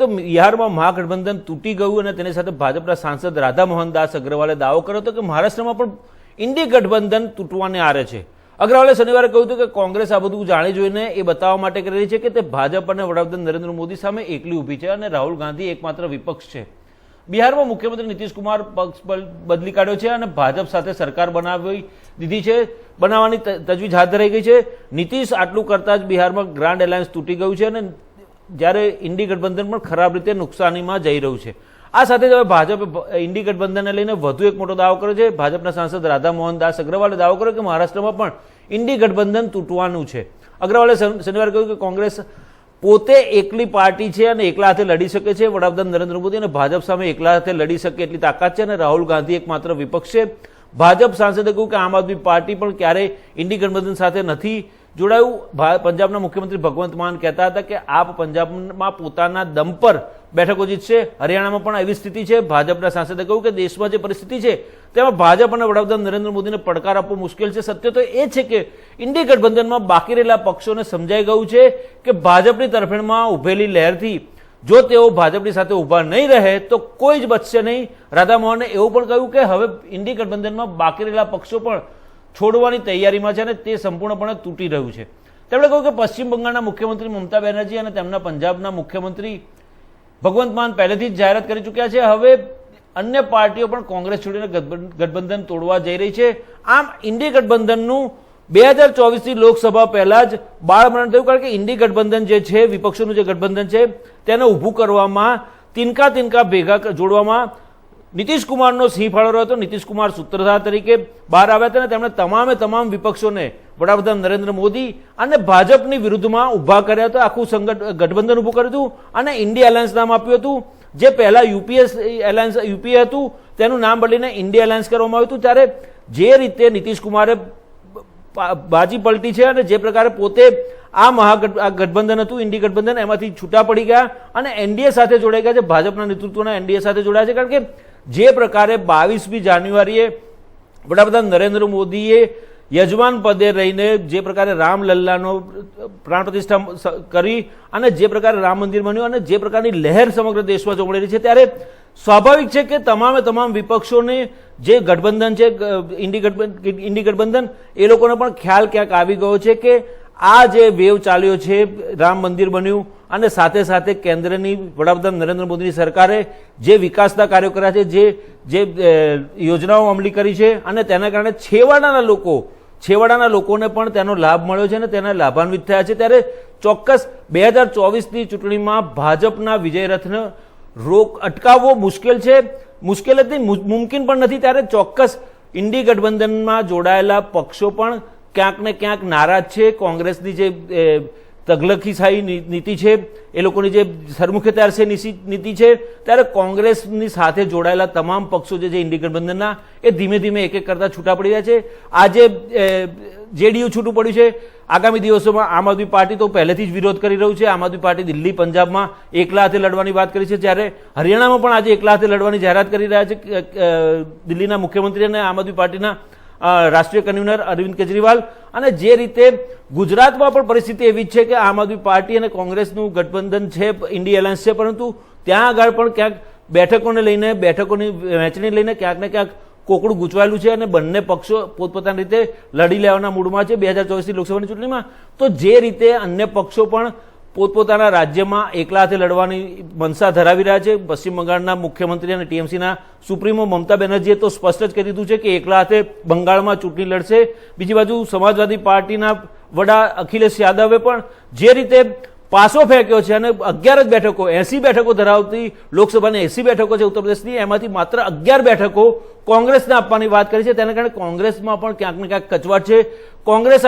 તો બિહારમાં મહાગઠબંધન તૂટી ગયું અને તેની સાથે ભાજપના સાંસદ રાધા મોહન દાસ અગ્રવાલે દાવો કર્યો હતો કે મહારાષ્ટ્રમાં પણ ઇન્ડી ગઠબંધન તૂટવાને આરે છે. અગ્રવાલે શનિવારે કહ્યું હતું કે કોંગ્રેસ આ બધું જાણી જોઈને એ બતાવવા માટે કરી રહી છે કે તે ભાજપ અને વડાપ્રધાન નરેન્દ્ર મોદી સામે એકલી ઊભી છે અને રાહુલ ગાંધી એકમાત્ર વિપક્ષ છે. બિહારમાં મુખ્યમંત્રી નીતિશકુમાર પક્ષ બદલી કાઢ્યો છે અને ભાજપ સાથે સરકાર બનાવી દીધી છે. બનાવવાની તજવીજ હાથ ધરાઈ ગઈ છે. નીતિશ આટલું કરતા જ બિહારમાં ગ્રાન્ડ એલાયન્સ તૂટી ગયું છે અને જ્યારે ઇન્ડી ગઠબંધન પણ ખરાબ રીતે નુકસાનીમાં જઈ રહ્યું છે. આ સાથે જ હવે ભાજપ, ઇન્ડી ગઠબંધનને લઈને વધુ એક મોટો દાવો કર્યો છે. ભાજપના સાંસદ રાધા મોહન દાસ અગ્રવાલે દાવો કર્યો કે મહારાષ્ટ્રમાં પણ ઇન્ડી ગઠબંધન તૂટવાનું છે. અગ્રવાલે શન- શનિવારે કહ્યું કે કોંગ્રેસ પોતે એકલી પાર્ટી છે અને એકલા હાથે લડી શકે છે. વડાપ્રધાન નરેન્દ્ર મોદી અને ભાજપ સામે એકલા હાથે લડી શકે એટલી તાકાત છે અને રાહુલ ગાંધી એકમાત્ર વિપક્ષ છે. ભાજપ સાંસદે કહ્યું કે આમ આદમી પાર્ટી પણ ક્યારેય ઇન્ડી ગઠબંધન સાથે નથી જોડાયું. પંજાબના મુખ્યમંત્રી ભગવંત માન કહેતા હતા કે આપ પંજાબમાં પોતાના દમ પર બેઠકો જીતશે. હરિયાણામાં પણ એવી સ્થિતિ છે. ભાજપના સાંસદે કહ્યું કે દેશમાં જે પરિસ્થિતિ છે, તેમાં ભાજપ અને વડાપ્રધાન નરેન્દ્ર મોદીને પડકાર આપવો મુશ્કેલ છે. સત્ય તો એ છે કે ઇન્ડી ગઠબંધનમાં બાકી રહેલા પક્ષોને સમજાઈ ગયું છે કે ભાજપની તરફેણમાં ઉભેલી લહેરથી જો તેઓ ભાજપની સાથે ઊભા નહીં રહે, તો કોઈ જ બચશે નહીં. રાધા મોહને એવું પણ કહ્યું કે હવે ઇન્ડી ગઠબંધનમાં બાકી રહેલા પક્ષો પણ છોડવાની તૈયારીમાં છે અને તે સંપૂર્ણપણે તૂટી રહ્યું છે. તેમણે કહ્યું કે પશ્ચિમ બંગાળના મુખ્યમંત્રી મમતા બેનર્જી અને તેમના પંજાબના મુખ્યમંત્રી ભગવંત માન પહેલેથી જ જાહેરાત કરી ચૂક્યા છે. હવે અન્ય પાર્ટીઓ પણ કોંગ્રેસ છોડીને ગઠબંધન તોડવા જઈ રહી છે. આમ ઇન્ડી ગઠબંધનનું બે હજાર ચોવીસની લોકસભા પહેલા જ બાળમરણ થયું. કારણ કે ઇન્ડી ગઠબંધન જે છે, વિપક્ષોનું જે ગઠબંધન છે, તેને ઊભું કરવામાં તિનકા તિનકા ભેગા જોડવામાં નીતિશ કુમારનો સિંહ ફાળો હતો. નીતિશકુમાર સૂત્રધાર તરીકે બહાર આવ્યા હતા અને તેમણે તમામે તમામ વિપક્ષોને, વડાપ્રધાન નરેન્દ્ર મોદી અને ભાજપની વિરુદ્ધમાં ઊભા કર્યા હતા. આખું સંગઠ, ગઠબંધન ઊભું કર્યું હતું અને ઇન્ડિયા એલાયન્સ નામ આપ્યું હતું. જે પહેલા યુપીએસ એલાયન્સ યુપીએ હતું, તેનું નામ બદલીને ઇન્ડિયા એલાયન્સ કરવામાં આવ્યું હતું. ત્યારે જે રીતે નીતિશકુમારે બાજી પલટી છે અને જે પ્રકારે પોતે આ મહાગઠ, આ ગઠબંધન હતું, ઇન્ડી ગઠબંધન, એમાંથી છૂટા પડી ગયા અને એનડીએ સાથે જોડાઈ ગયા છે. ભાજપના નેતૃત્વના એનડીએ સાથે જોડાયા છે. કારણ કે જે પ્રકારે બાવીસમી જાન્યુઆરીએ વડાપ્રધાન નરેન્દ્ર મોદીએ યજમાન પદે રહીને જે પ્રકારે રામલલ્લાનો પ્રાણ પ્રતિષ્ઠા કરી અને જે પ્રકારે રામ મંદિર બન્યું અને જે પ્રકારની લહેર સમગ્ર દેશમાં રહી છે, ત્યારે સ્વાભાવિક છે કે તમામે તમામ વિપક્ષોને જે ગઠબંધન છે ઇન્ડી ગઠબંધન ઇન્ડી ગઠબંધન, એ લોકોને પણ ખ્યાલ ક્યાંક આવી ગયો છે કે આ જે વેવ ચાલ્યો છે, રામ મંદિર બન્યું અને સાથે સાથે કેન્દ્રની વડાપ્રધાન નરેન્દ્ર મોદીની સરકારે જે વિકાસના કાર્યો કર્યા છે, જે જે યોજનાઓ અમલી કરી છે અને તેના કારણે છેવાડાના લોકો, છેવાડાના લોકોને પણ તેનો લાભ મળ્યો છે અને તેના લાભાન્વિત થયા છે. ત્યારે ચોક્કસ બે હજાર ચોવીસની ચૂંટણીમાં ભાજપના વિજય રથને રોક અટકાવવો મુશ્કેલ છે. મુશ્કેલ જ નહીં મુમકિન પણ નથી. ત્યારે ચોક્કસ ઇન્ડી ગઠબંધનમાં જોડાયેલા પક્ષો પણ ક્યાંક ને ક્યાંક નારાજ છે. કોંગ્રેસની જે તગલખીશાહી નીતિ છે, એ લોકોની જે સરમુખત્યાર છે નીતિ છે, ત્યારે કોંગ્રેસની સાથે જોડાયેલા તમામ પક્ષો જે છે ઇન્ડી ગઠબંધનના, એ ધીમે ધીમે એક એક કરતા છૂટા પડી રહ્યા છે. આજે જેડીયુ છૂટું પડ્યું છે. આગામી દિવસોમાં આમ આદમી પાર્ટી તો પહેલેથી જ વિરોધ કરી રહ્યું છે. આમ આદમી પાર્ટી દિલ્હી, પંજાબમાં એકલા હાથે લડવાની વાત કરી છે. જ્યારે હરિયાણામાં પણ આજે એકલા હાથે લડવાની જાહેરાત કરી રહ્યા છે દિલ્હીના મુખ્યમંત્રી અને આમ આદમી પાર્ટીના રાષ્ટ્રીય કન્વીનર અરવિંદ કેજરીવાલ. અને જે રીતે ગુજરાતમાં પણ પરિસ્થિતિ એવી છે કે આમ આદમી પાર્ટી અને કોંગ્રેસનું ગઠબંધન છે, ઇન્ડિયા એલાયન્સ છે, પરંતુ ત્યાં આગળ પણ ક્યાંક બેઠકોને લઈને, બેઠકોની વહેંચણી લઈને ક્યાંક ને ક્યાંક કોકડું ગૂંચવાયેલું છે અને બંને પક્ષો પોતપોતાની રીતે લડી લેવાના મૂડમાં છે. બે હજાર ચોવીસની લોકસભાની ચૂંટણીમાં તો જે રીતે અન્ય પક્ષો પણ પોતપોતાના રાજ્યમાં એકલા હાથે લડવાની મનસા ધરાવી રહ્યા છે. પશ્ચિમ બંગાળના મુખ્યમંત્રી અને ટીએમસીના સુપ્રીમો મમતા બેનર્જીએ તો સ્પષ્ટ જ કહી દીધું છે કે એકલા હાથે બંગાળમાં ચૂંટણી લડશે. બીજી બાજુ સમાજવાદી પાર્ટીના વડા અખિલેશ યાદવે પણ જે રીતે પાસો ફેંક્યો છે અને અગિયાર જ બેઠકો, એસી બેઠકો ધરાવતી લોકસભાની એસી બેઠકો છે ઉત્તર પ્રદેશની, એમાંથી માત્ર અગિયાર બેઠકો કોંગ્રેસને આપવાની વાત કરી છે. તેના કારણે કોંગ્રેસમાં પણ ક્યાંક ને ક્યાંક કચવાટ છે. કોંગ્રેસ